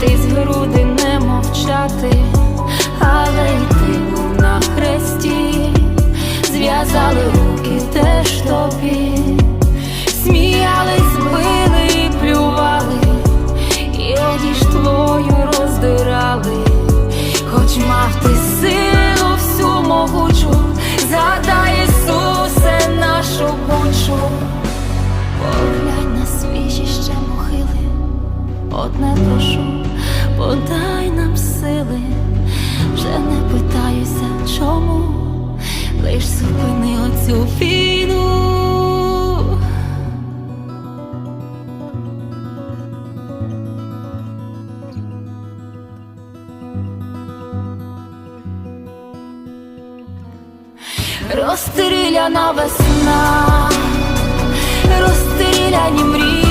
битись груди, не мовчати, але йти був на хресті, зв'язали руки теж тобі, сміялись, били і плювали, і одіж твою роздирали, хоч мав ти силу всю могучу, згадай Ісусе нашу бучу. Поглянь на свіжі ще могили, одне Розстріляна весна, розстріляні мрії.